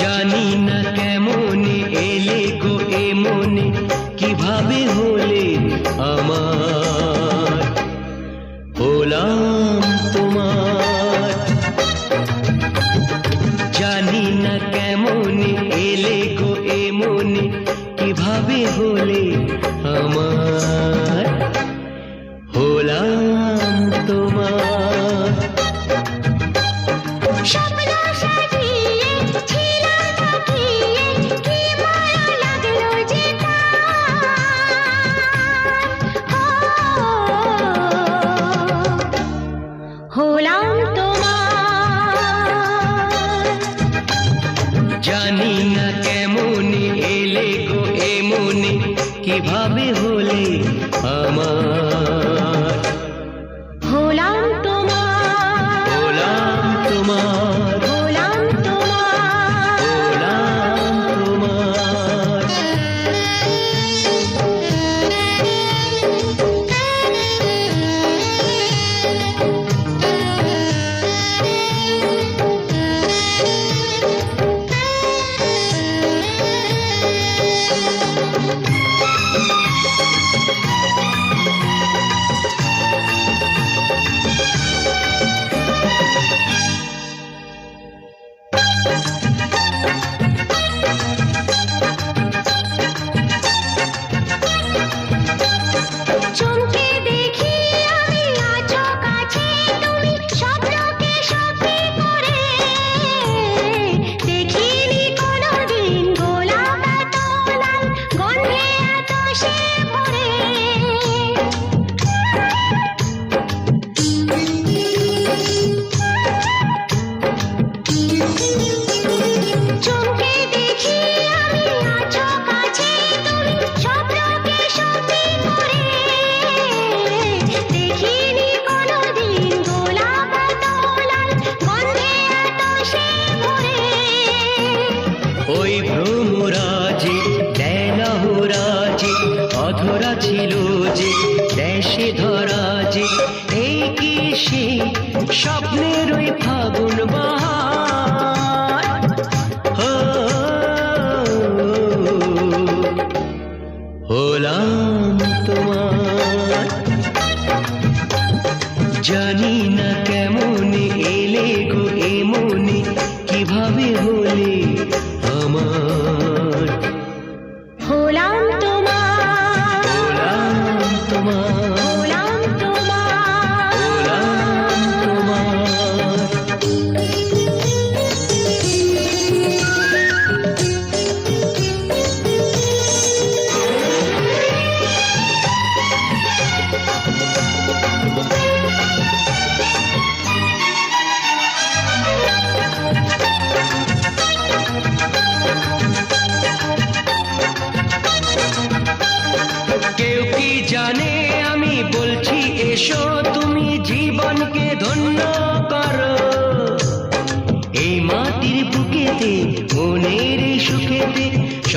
জানি না কেমনে এলে গো এ কীভাবে হলে আমার? জানি না কেমনে এলে গো এমনে। কীভাবে হলে আমার অধরা ছিল যে দেশে ধরা যে এই কি সেই স্বপ্নের ওই ফাগুন বা